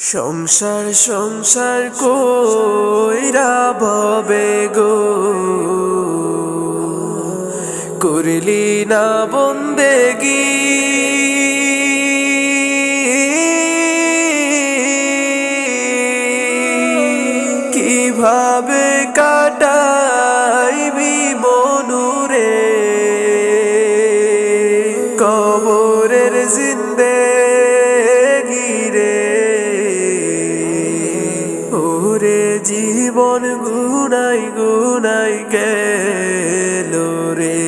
সংসার সংসার কইরা ভবে গো। করলি না বন্দেগি কীভাবে জীবন গুনাই গুনাই গেল রে।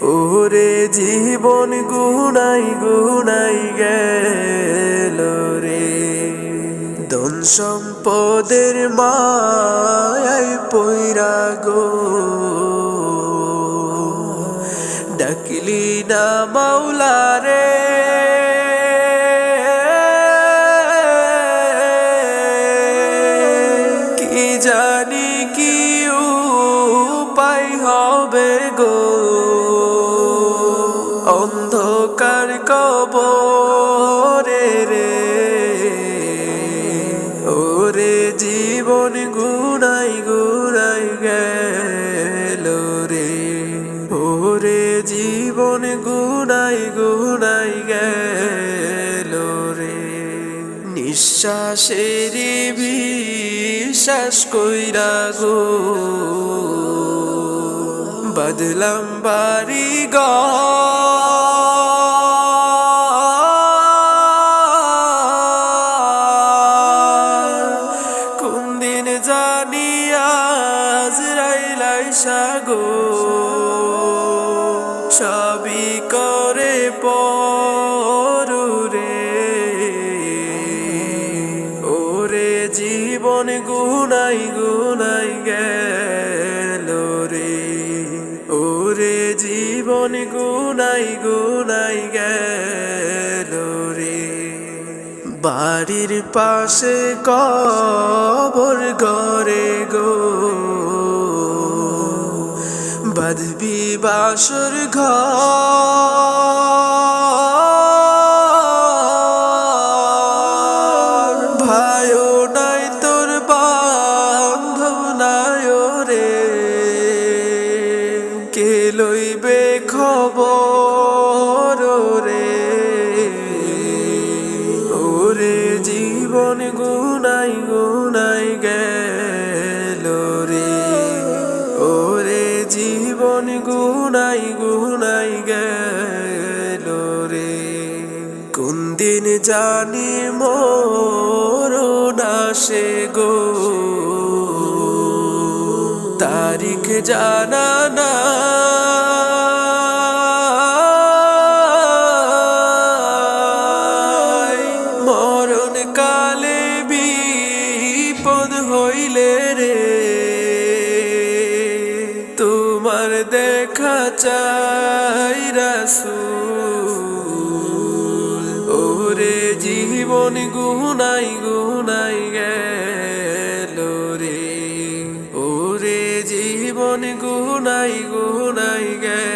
ওরে জীবন গুনাই গুনাই গেল রে। ধন সম্পদের মায় পৈরা গো। ডাকলি না মাওলা হবে গো অন্ধকার কবরে রে। ওরে জীবন গুনাই গুনাই গেল রে। ওরে জীবন গুনাই গুনাই গেল রে। নিঃশ্বাসের বিশ্বাস কইরা গো। বদলাম বাড়ি কোন দিন জানি রাইলাই সাগো সবই করে পরে জীবন গুনাই গুনাই গেল। জীবন গুনাই গুনাই গেল রে। বাড়ির পাশে কবর ঘরে গো। বাঁধবি বাসর ঘর খবর রে। ওরে জীবন গুনাই গুনাই গেল রে। ওরে জীবন গুনাই গুনাই গেল রে। কোন দিন জানি মোর নাশে গো। তারিখ জানা না মরণ কালে বিপদ হইলে রে। তোমার দেখা চাই রাসু ওরে জীবন গুনাই গুনাই গে রে। ওরে জীবন গুনাই গুনাই গে